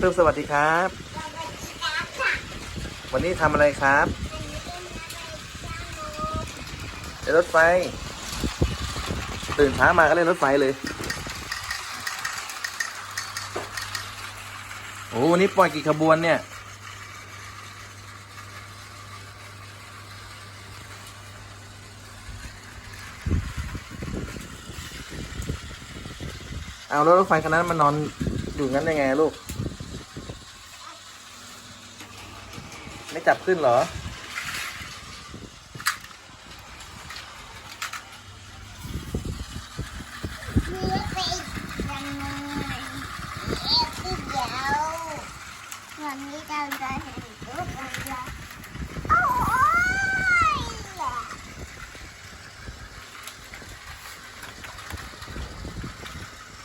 ปื้มสวัสดีครับ วันนี้ทำอะไรครับเล่นรถไฟ ตื่นเช้ามาก็เล่นรถไฟเลย โอ้วันนี้ปล่อยกี่ขบวนเนี่ยเอาแล้วรถไฟคันนั้นมันนอนอยู่งั้นได้ไงลูก ไม่ จับขึ้นเหรอ มีไปยังไงเอ๊ะที่เดียววันนี้เราจะเห็นรูปอะไรโอ้ย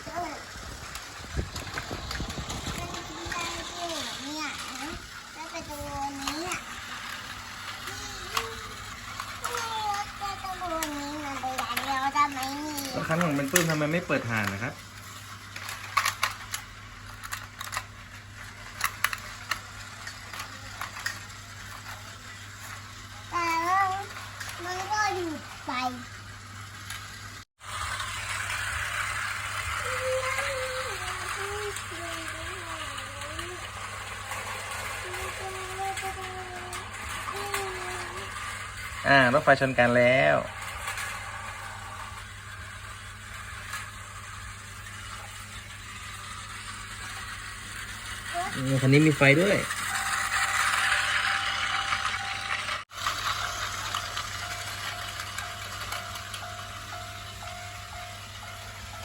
เออเนี่ยแล้วไปดูนี้อะจะจะดูนี้มันไปอย่างเดียวได้ไหมนี่ แล้วคั นของเป็นปื้มทำไมไม่เปิดห่านนะครับ แต่ว่ามันก็หยุดไป อ่ารถไฟชนกันแล้ว คันนี้มีไฟด้วย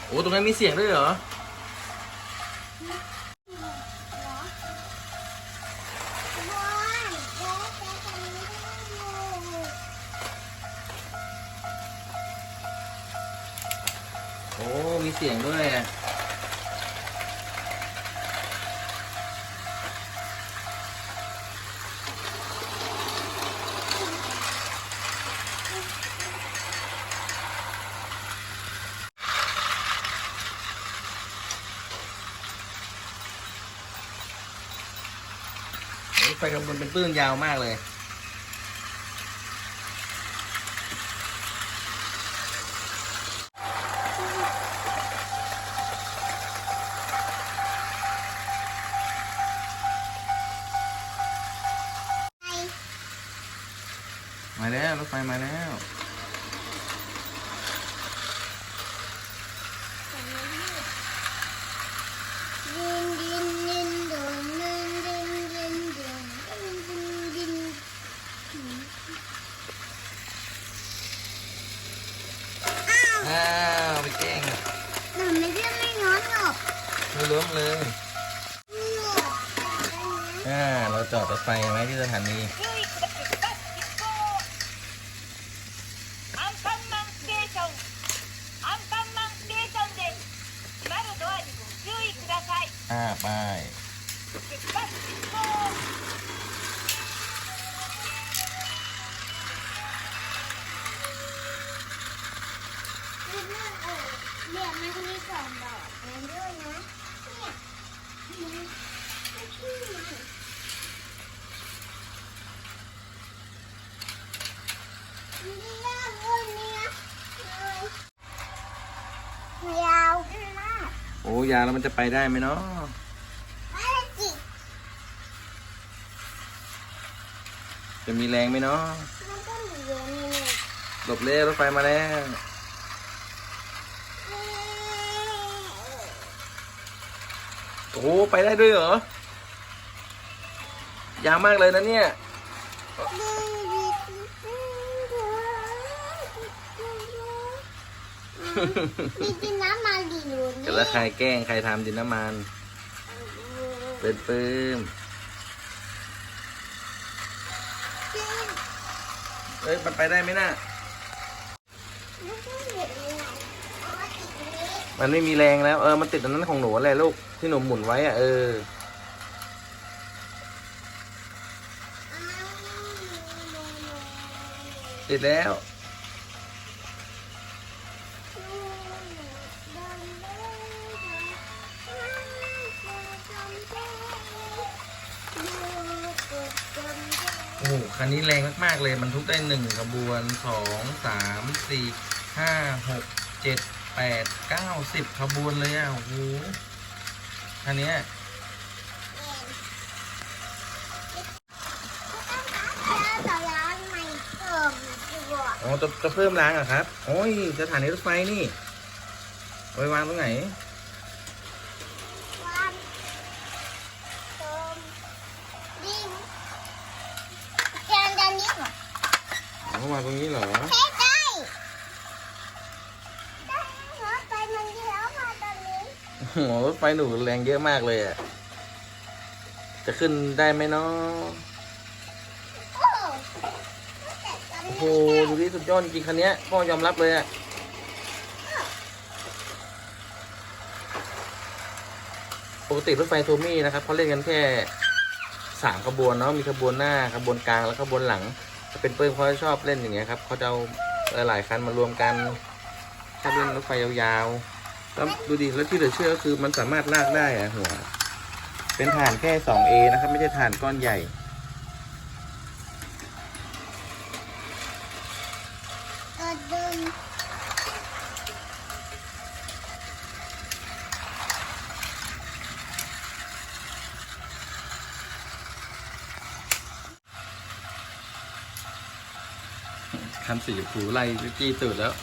โอ้ตรงนั้นมีเสียงด้วยเหรอโอ้ มีเสียงด้วย อะรถไฟขบวนเป็นปื้นยาวมากเลยมาแล้วรถไฟมาแล้ว ล้วงเลยเราจอดรถไฟไหมที่สถานีอ่าไปเรียนมาคนนี้สองดอกเรียนด้วยนะ ยาวมากโอ้ยาวแล้วมันจะไปได้ไหมเนาะไม่จิจะมีแรงไหมเนาะหลบเร็วรถไฟมาแล้ว โอ้โหไปได้ด้วยเหรอ ยาวมากเลยนะเนี่ย มีกินน้ำมันดีอยู่นี่แล้วใครแกล้งใครทำดินน้ำมัน เป็นปื้มเอ้ยมันไปได้ไหมน่ะ มันไม่มีแรงแล้ว เออ มันติดอันนั้นของหนูแหละลูก ที่หนูหมุนไว้อะ เออ ติดแล้ว โอ้โหคันนี้แรงมาก ๆ เลย มันทุกได้หนึ่งขบวนสองสามสี่ห้าหกเจ็ด แปดเก้าสิบขบวนเลยอะโอ้โหคันเนี้ยแล้วต่อร้านใหม่เพิ่มตัวอ๋อจะจะเพิ่มรางเหรอะครับ โอ้ยสถานีรถไฟนี่เอาไปวางตรงไหนวัน โอ้โหรถไฟหนูแรงเยอะมากเลยอะ จะขึ้นได้ไหมเนาะโอ้โหดูดิสุดยอดจริงคันนี้พ่อยอมรับเลยอะปกติรถไฟโทมี่นะครับเขาเล่นกันแค่สามขบวนเนาะมีขบวนหน้าขบวนกลางแล้วขบวนหลังจะเป็นเปิ้ลเขาชอบเล่นอย่างเงี้ยครับเขาจะเอาหลายคันมารวมกันชอบเล่นรถไฟยาวๆ แล้วดูดิแล้วที่เหลือเชื่อก็คือมันสามารถลากได้อะหัว เป็นฐานแค่ 2A นะครับ ไม่ใช่ฐานก้อนใหญ่ คันสีชมพูไล่จี้ตูดแล้ว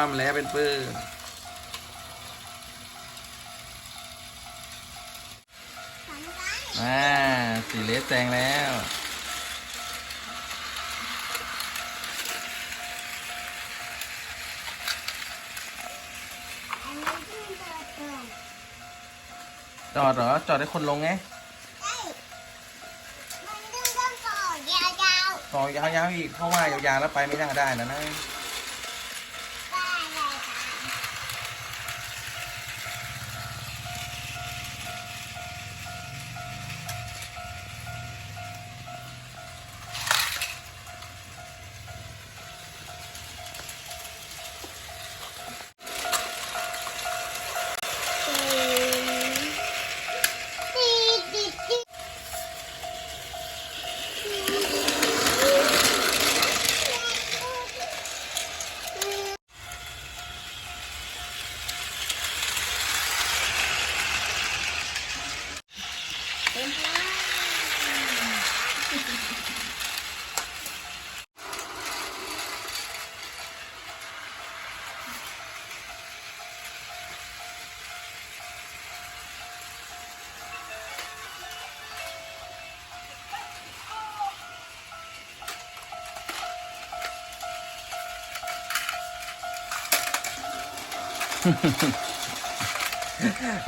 คว่ำแล้วเป็นปื้มสำคัญอ่าสีเลสแซงแล้วอันนี้ดึงเปิดเปิดจอดเหรอ จอดให้คนลงไงเอ้ยมันดึงต้องต่อยาวต่อยาวๆอีก เพราะว่ายาวๆแล้วไปไม่น่าได้นะนะ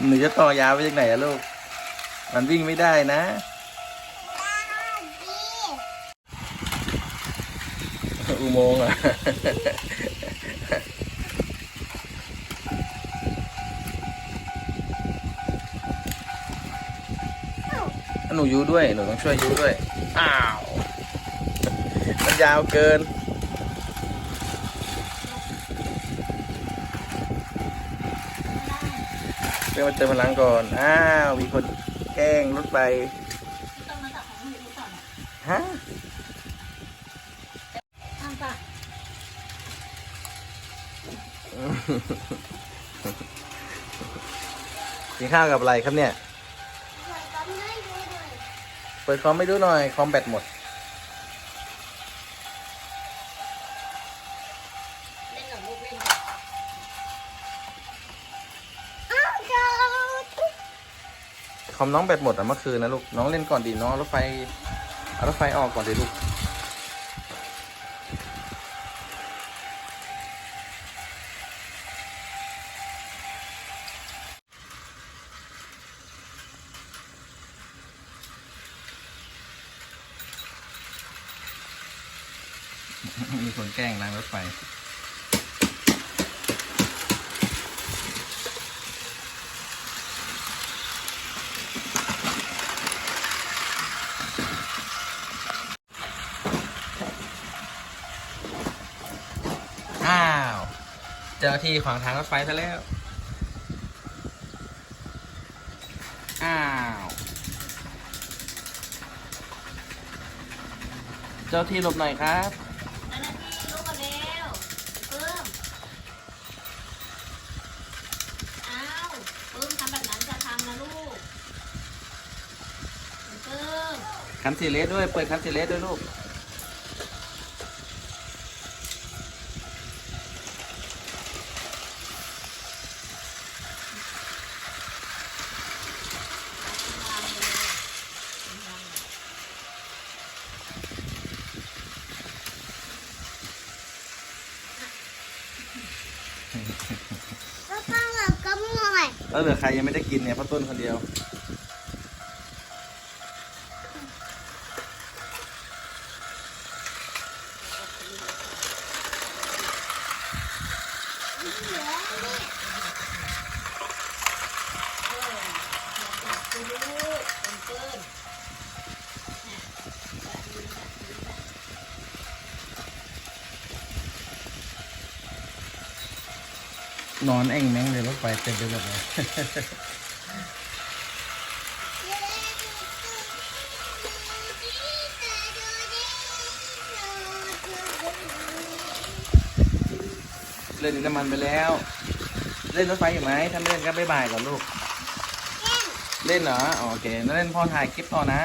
หนูจะต่อยาวไปจากไหนอะลูก มันวิ่งไม่ได้นะอุโมงค์อะหนูยูด้วย หนูต้องช่วยยูด้วย อ้าว มันยาวเกิน เพื่อมาเติมพลังก่อน อ้าว มีคนแกล้งรถไฟฮะทำปะกินข้าวกับอะไรครับเนี่ย เปิดคอมไม่ดูหน่อย คอมแบตหมด อมน้องแบตหมดอะเมื่อคืนนะลูก น้องเล่นก่อนดีน้องรถไฟเอารถไฟออกก่อนดีลูกมีคนแกล้งรางรถไฟาหน้าที่ขวางทางรถไฟซะแล้ว อ้าว เจ้าที่หลบหน่อยครับนานาทีลุกกันเร็วปึ้มอ้าวปึ้มทำแบบนั้นจะทำนะลูกปึ้มคันสีเลสด้วย เปิดคันสีเลสด้วยลูกก็ แล้วเหลือใครยังไม่ได้กินเนี่ยพ่อต้นคนเดียวเห นอนแอ่งแม่งเลยรถไฟเต็มไปหมดเลยเล่นดินน้ำมันไปแล้ว เล่นรถไฟอยู่ไหมถ้าไม่เล่นก็บ๊ายบายก่อนลูก เล่นเหรออ๋อโอเคนั่นเล่นพ่อถ่ายคลิปต่อนะ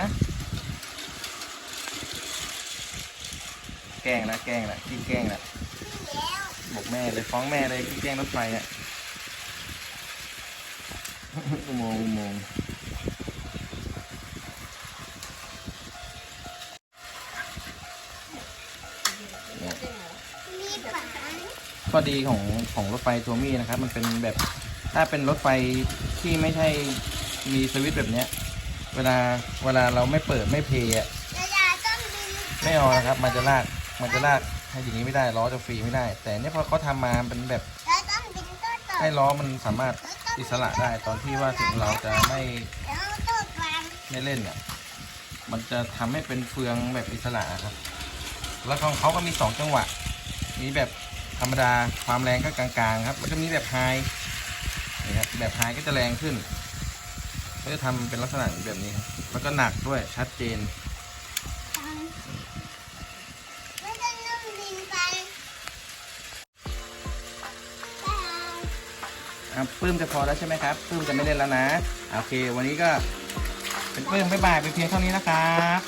แกล้งนะแกล้งนะขี้แกล้งนะบอกแม่เลยฟ้องแม่เลยขี้แกล้งรถไฟอะอุโมงค์อุโมงค์มีฝาข้อดีของของรถไฟทัวมี่นะครับ มันเป็นแบบถ้าเป็นรถไฟที่ไม่ใช่มีสวิตช์แบบเนี้ย เวลาเวลาเราไม่เปิดไม่เพย์อะเวลาต้องบินไม่เอานะครับ มันจะลากมันจะลาก ให้อย่างนี้ไม่ได้ล้อจะฟรีไม่ได้ แต่เนี่ยพอเขาทำมาเป็นแบบแล้วต้องบินก็ต่อให้ล้อมันสามารถอิสระได้ตอนที่ว่าถึงเราจะไม่แล้วตัวฟังไม่เล่นเนี่ยมันจะทำให้เป็นเฟืองแบบอิสระครับ แล้วของเขาก็มีสองจังหวะ มีแบบธรรมดาความแรงก็กลางๆครับ แล้วก็มีแบบไฮนี่ครับแบบไฮก็จะแรงขึ้นก็จะทำเป็นลักษณะแบบนี้ครับแล้วก็หนักด้วยชัดเจนฟัง อะปื้มจะพอแล้วใช่ไหมครับปื้มจะไม่เล่นแล้วนะโอเค วันนี้ก็เป็นปื้มบ๊ายบายไปเพียงเท่านี้นะครับ